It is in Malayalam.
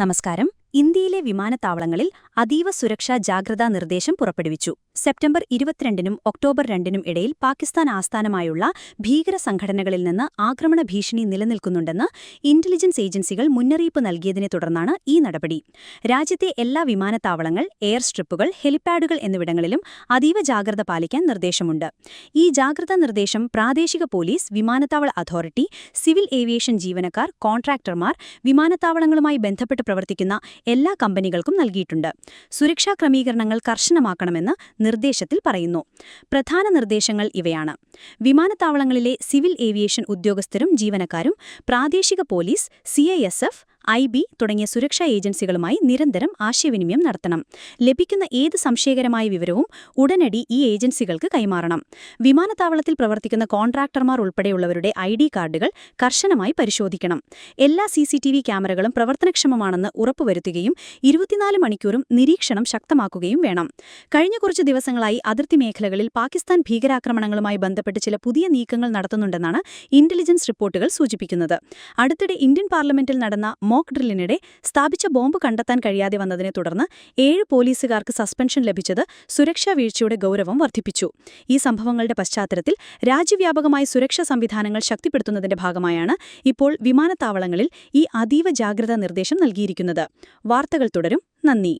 നമസ്കാരം. ഇന്ത്യയിലെ വിമാനത്താവളങ്ങളിൽ അതീവ സുരക്ഷാ ജാഗ്രതാ നിർദ്ദേശം പുറപ്പെടുവിച്ചു. സെപ്റ്റംബർ ഇരുപത്തിരണ്ടിനും ഒക്ടോബർ രണ്ടിനും ഇടയിൽ പാകിസ്ഥാൻ ആസ്ഥാനമായുള്ള ഭീകര സംഘടനകളിൽ നിന്ന് ആക്രമണ ഭീഷണി നിലനിൽക്കുന്നുണ്ടെന്ന് ഇന്റലിജൻസ് ഏജൻസികൾ മുന്നറിയിപ്പ് നൽകിയതിനെ തുടർന്നാണ് ഈ നടപടി. രാജ്യത്തെ എല്ലാ വിമാനത്താവളങ്ങൾ എയർ സ്ട്രിപ്പുകൾ ഹെലിപ്പാഡുകൾ എന്നിവിടങ്ങളിലും അതീവ ജാഗ്രത പാലിക്കാൻ നിർദ്ദേശമുണ്ട്. ഈ ജാഗ്രതാ നിർദ്ദേശം പ്രാദേശിക പോലീസ് വിമാനത്താവള അതോറിറ്റി സിവിൽ ഏവിയേഷൻ ജീവനക്കാർ കോൺട്രാക്ടർമാർ വിമാനത്താവളങ്ങളുമായി ബന്ധപ്പെട്ട് പ്രവർത്തിക്കുന്ന എല്ലാ കമ്പനികൾക്കും നൽകിയിട്ടുണ്ട്. സുരക്ഷാ ക്രമീകരണങ്ങൾ കർശനമാക്കണമെന്ന് നിർദ്ദേശത്തിൽ പറയുന്നു. പ്രധാന നിർദ്ദേശങ്ങൾ ഇവയാണ്. വിമാനത്താവളങ്ങളിലെ സിവിൽ ഏവിയേഷൻ ഉദ്യോഗസ്ഥരും ജീവനക്കാരും പ്രാദേശിക പോലീസ് സിഐഎസ്എഫ് ഐ ബി തുടങ്ങിയ സുരക്ഷാ ഏജൻസികളുമായി നിരന്തരം ആശയവിനിമയം നടത്തണം. ലഭിക്കുന്ന ഏത് സംശയകരമായ വിവരവും ഉടനടി ഈ ഏജൻസികൾക്ക് കൈമാറണം. വിമാനത്താവളത്തിൽ പ്രവർത്തിക്കുന്ന കോൺട്രാക്ടർമാർ ഉൾപ്പെടെയുള്ളവരുടെ ഐ ഡി കാർഡുകൾ കർശനമായി പരിശോധിക്കണം. എല്ലാ സി സി ടി വി ക്യാമറകളും പ്രവർത്തനക്ഷമമാണെന്ന് ഉറപ്പുവരുത്തുകയും ഇരുപത്തിനാല് മണിക്കൂറും നിരീക്ഷണം ശക്തമാക്കുകയും വേണം. കഴിഞ്ഞ കുറച്ച് ദിവസങ്ങളായി അതിർത്തി മേഖലകളിൽ പാകിസ്ഥാൻ ഭീകരാക്രമണങ്ങളുമായി ബന്ധപ്പെട്ട് ചില പുതിയ നീക്കങ്ങൾ നടത്തുന്നുണ്ടെന്നാണ് ഇന്റലിജൻസ് റിപ്പോർട്ടുകൾ സൂചിപ്പിക്കുന്നത്. അടുത്തിടെ ഇന്ത്യൻ പാർലമെന്റിൽ നടന്ന മോക്ക് ഡ്രില്ലിനിടെ സ്ഥാപിച്ച ബോംബ് കണ്ടെത്താൻ കഴിയാതെ വന്നതിനെ തുടർന്ന് ഏഴ് പോലീസുകാർക്ക് സസ്പെൻഷൻ ലഭിച്ചത് സുരക്ഷാ വീഴ്ചയുടെ ഗൗരവം വർദ്ധിപ്പിച്ചു. ഈ സംഭവങ്ങളുടെ പശ്ചാത്തലത്തിൽ രാജ്യവ്യാപകമായി സുരക്ഷാ സംവിധാനങ്ങൾ ശക്തിപ്പെടുത്തുന്നതിന്റെ ഭാഗമായാണ് ഇപ്പോൾ വിമാനത്താവളങ്ങളിൽ ഈ അതീവ ജാഗ്രതാ നിർദ്ദേശം നൽകിയിരിക്കുന്നത്. വാർത്തകൾ തുടരും. നന്ദി.